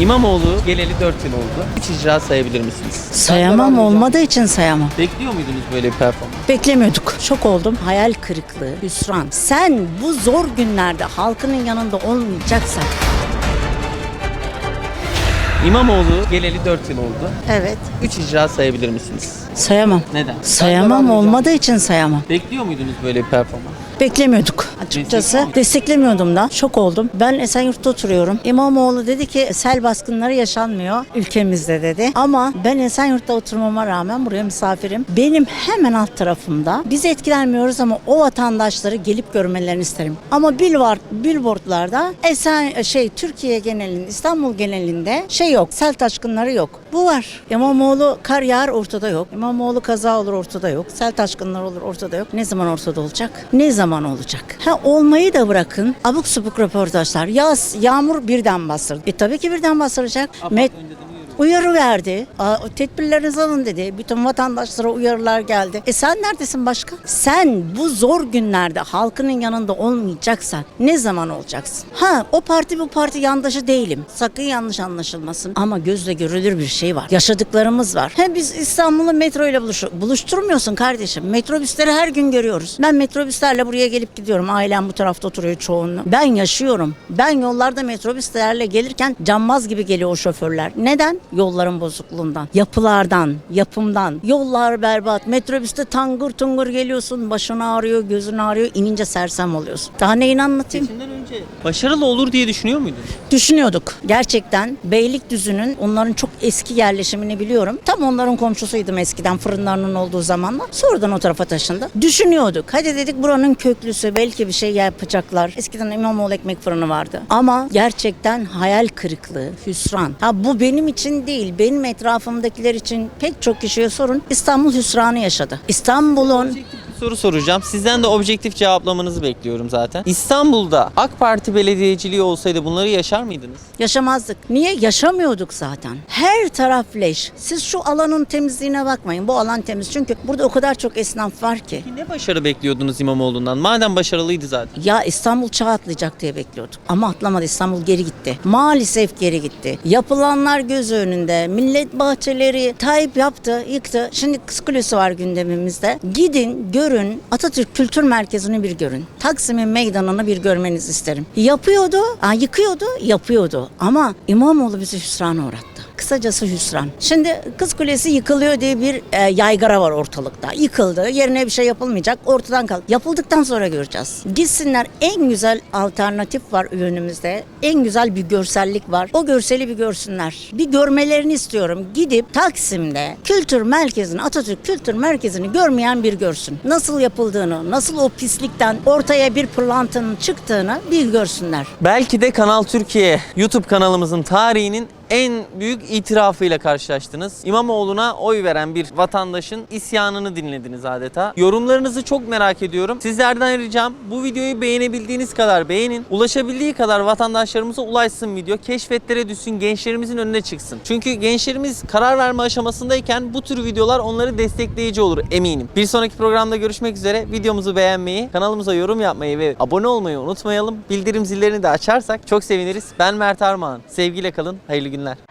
İmamoğlu geleli 4 yıl oldu. 3 icra sayabilir misiniz? Sayamam olmadığı için sayamam. Bekliyor muydunuz böyle bir performans? Beklemiyorduk. Şok oldum. Hayal kırıklığı, hüsran. Sen bu zor günlerde halkının yanında olmayacaksan. İmamoğlu geleli 4 yıl oldu. Evet. 3 icra sayabilir misiniz? Sayamam. Neden? Sayamam olmadığı için sayamam. Bekliyor muydunuz böyle bir performans? Beklemiyorduk açıkçası. Desteklemiyordum da. Şok oldum. Ben Esenyurt'ta oturuyorum. İmamoğlu dedi ki sel baskınları yaşanmıyor ülkemizde dedi. Ama ben Esenyurt'ta oturmama rağmen buraya misafirim. Benim hemen alt tarafımda biz etkilenmiyoruz ama o vatandaşları gelip görmelerini isterim. Ama billboard, billboardlarda Esen şey Türkiye genelinde İstanbul genelinde şey yok. Sel taşkınları yok. Bu var. İmamoğlu kar yağar ortada yok. İmamoğlu kaza olur ortada yok. Sel taşkınları olur ortada yok. Ne zaman ortada olacak? Ne zaman olacak? Ha olmayı da bırakın. Abuk subuk röportajlar. Yaz, yağmur birden bastırdı. E tabii ki birden bastıracak. Met, Uyarı verdi. Aa, tedbirlerinizi alın dedi. Bütün vatandaşlara uyarılar geldi. E sen neredesin başka? Sen bu zor günlerde halkının yanında olmayacaksan ne zaman olacaksın? Ha o parti bu parti yandaşı değilim. Sakın yanlış anlaşılmasın. Ama gözle görülür bir şey var. Yaşadıklarımız var. Hem biz İstanbul'u metro ile buluş buluşturmuyorsun kardeşim. Metrobüsleri her gün görüyoruz. Ben metrobüslerle buraya gelip gidiyorum. Ailem bu tarafta oturuyor çoğunluğu. Ben yaşıyorum. Ben yollarda metrobüslerle gelirken cambaz gibi geliyor o şoförler. Neden? Yolların bozukluğundan, yapılardan, yapımdan. Yollar berbat. Metrobüste tangır tungur geliyorsun. Başın ağrıyor, gözün ağrıyor. inince sersem oluyorsun. Daha neyini anlatayım? Seçimden önce başarılı olur diye düşünüyor muydunuz? Düşünüyorduk. Gerçekten Beylikdüzü'nün onların çok eski yerleşimini biliyorum. Tam onların komşusuydum eskiden fırınlarının olduğu zamanlar. Sonradan o tarafa taşındı. Düşünüyorduk. Hadi dedik buranın köklüsü belki bir şey yapacaklar. Eskiden İmamoğlu ekmek fırını vardı. Ama gerçekten hayal kırıklığı, hüsran. Ha bu benim için değil. Benim etrafımdakiler için pek çok kişiye sorun. İstanbul hüsranı yaşadı. İstanbul'un soru soracağım. Sizden de objektif cevaplamanızı bekliyorum zaten. İstanbul'da AK Parti belediyeciliği olsaydı bunları yaşar mıydınız? Yaşamazdık. Niye? Yaşamıyorduk zaten. Her taraf leş. Siz şu alanın temizliğine bakmayın. Bu alan temiz. Çünkü burada o kadar çok esnaf var ki. Ne başarı bekliyordunuz İmamoğlu'ndan? Madem başarılıydı zaten. Ya İstanbul çağ atlayacak diye bekliyorduk. Ama atlamadı. İstanbul geri gitti. Maalesef geri gitti. Yapılanlar göz önünde. Millet bahçeleri Tayyip yaptı, yıktı. Şimdi Kız Kulesi var gündemimizde. Gidin, görün. Atatürk Kültür Merkezi'ni bir görün. Taksim'in meydanını bir görmenizi isterim. Yapıyordu, yıkıyordu, yapıyordu. Ama İmamoğlu bizi hüsrana uğrattı. Kısacası hüsran. Şimdi Kız Kulesi yıkılıyor diye bir e, yaygara var ortalıkta. Yıkıldı. Yerine bir şey yapılmayacak. Ortadan kalk. Yapıldıktan sonra göreceğiz. Gitsinler en güzel alternatif var önümüzde. En güzel bir görsellik var. O görseli bir görsünler. Bir görmelerini istiyorum. Gidip Taksim'de kültür merkezini, Atatürk Kültür Merkezi'ni görmeyen bir görsün. Nasıl yapıldığını, nasıl o pislikten ortaya bir pırlantının çıktığını bir görsünler. Belki de Kanal Türkiye YouTube kanalımızın tarihinin en büyük itirafıyla karşılaştınız. İmamoğlu'na oy veren bir vatandaşın isyanını dinlediniz adeta. Yorumlarınızı çok merak ediyorum. Sizlerden ricam bu videoyu beğenebildiğiniz kadar beğenin. Ulaşabildiği kadar vatandaşlarımıza ulaşsın video. Keşfetlere düşsün, gençlerimizin önüne çıksın. Çünkü gençlerimiz karar verme aşamasındayken bu tür videolar onları destekleyici olur eminim. Bir sonraki programda görüşmek üzere. Videomuzu beğenmeyi, kanalımıza yorum yapmayı ve abone olmayı unutmayalım. Bildirim zillerini de açarsak çok seviniriz. Ben Mert Armağan. Sevgiyle kalın. Hayırlı günler. الله